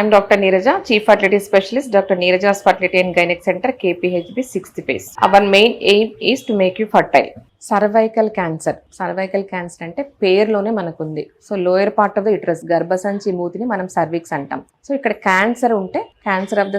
I am Dr. Neeraja, Chief Fertility Specialist, Dr. Neeraja's Fertility and Gynec Center, KPHB 6th phase. Our main aim is to make you fertile. Cervical cancer cervical cancer అంటే మనకు మనకుంది so lower part of the uterus గర్భసంచి మూతిని మనం cervix అంటాం so ఇక్కడ cancer ఉంటే cancer of the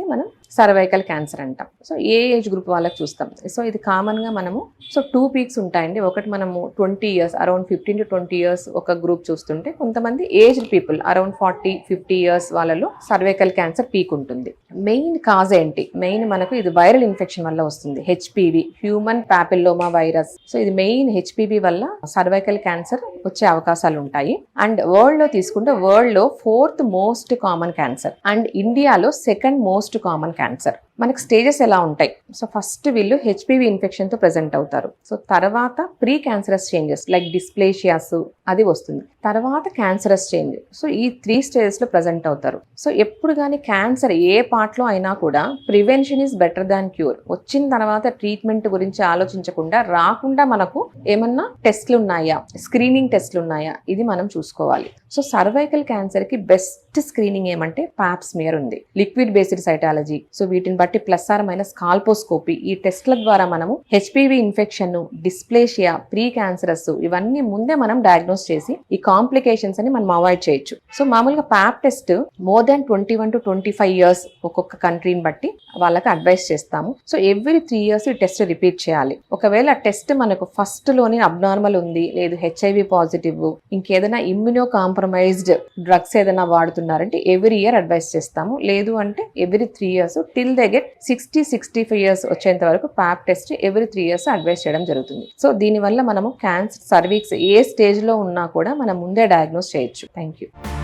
ని మనం సర్వైకల్ క్యాన్సర్ అంటాం సో ఏ ఏజ్ గ్రూప్ వాళ్ళకి చూస్తాం సో ఇది కామన్గా మనము సో టూ పీక్స్ ఉంటాయండి ఒకటి మనము twenty years around fifteen to twenty years ఒక గ్రూప్ చూస్తుంటే కొంతమంది aged people around forty fifty years వాళ్ళలో సర్వైకల్ క్యాన్సర్ పీక్ ఉంటుంది మెయిన్ కాజ్ ఏంటి మెయిన్ మనకు ఇది వైరల్ ఇన్ఫెక్షన్ వల్ల వస్తుంది HPV human papilloma virus virus so ఇది మెయిన్ హెచ్పిబి వల్ల సర్వైకల్ క్యాన్సర్ వచ్చే అవకాశాలు ఉంటాయి అండ్ వరల్డ్ లో తీసుకుంటే వరల్డ్ లో fourth most common cancer and ఇండియాలో సెకండ్ మోస్ట్ కామన్ క్యాన్సర్ మనకి స్టేజెస్ ఎలా ఉంటాయి సో ఫస్ట్ వీళ్ళు హెచ్పివి ఇన్ఫెక్షన్తో ప్రజెంట్ అవుతారు సో తర్వాత pre cancerous changes like dysplasias అది వస్తుంది తర్వాత క్యాన్సరస్ చేంజ్ సో ఈ త్రీ స్టేజెస్లో ప్రజెంట్ అవుతారు సో ఎప్పుడు కానీ క్యాన్సర్ ఏ పార్ట్లో అయినా కూడా prevention is better than cure వచ్చిన తర్వాత ట్రీట్మెంట్ గురించి ఆలోచించకుండా రాకుండా మనకు ఏమన్నా టెస్ట్లు ఉన్నాయా స్క్రీనింగ్ టెస్ట్లు ఉన్నాయా ఇది మనం చూసుకోవాలి సో సర్వైకల్ క్యాన్సర్కి బెస్ట్ స్క్రీనింగ్ ఏమంటే పాప్స్మియర్ ఉంది లిక్విడ్ బేస్డ్ సైటాలజీ సో వీటిని బట్టి ప్లస్ మైనస్ స్కాల్పోస్కోపీ ఈ టెస్ట్ల ద్వారా మనము HPV infection dysplasia pre cancerous ఇవన్నీ ముందే మనం డయాగ్నోస్ డయాగ్నోస్ చేసి ఈ కాంప్లికేషన్స్ అని మనం అవాయిడ్ చేయొచ్చు సో మామూలుగా pap test more than twenty one to twenty five years ఒక్కొక్క కంట్రీని బట్టి వాళ్ళకి అడ్వైస్ చేస్తాము సో ఎవ్రీ త్రీ ఇయర్స్ ఈ టెస్ట్ రిపీట్ చేయాలి ఒకవేళ టెస్ట్ మనకు ఫస్ట్ లోనే అబ్నార్మల్ ఉంది లేదు హెచ్ఐవి పాజిటివ్ ఇంకేదైనా ఇమ్యూనో కాంప్రమైజ్డ్ డ్రగ్స్ ఏదైనా వాడుతున్నారంటే ఎవ్రీ ఇయర్ అడ్వైస్ చేస్తాము లేదు అంటే every three years till the get sixty sixty five years వచ్చేంత వరకు pap test every three years advise చేయడం జరుగుతుంది సో దీనివల్ల మనము క్యాన్సర్ సర్వీక్స్ ఏ స్టేజ్ లో ఉన్నా కూడా మనం ముందే డయాగ్నోస్ చేయొచ్చు థ్యాంక్ యూ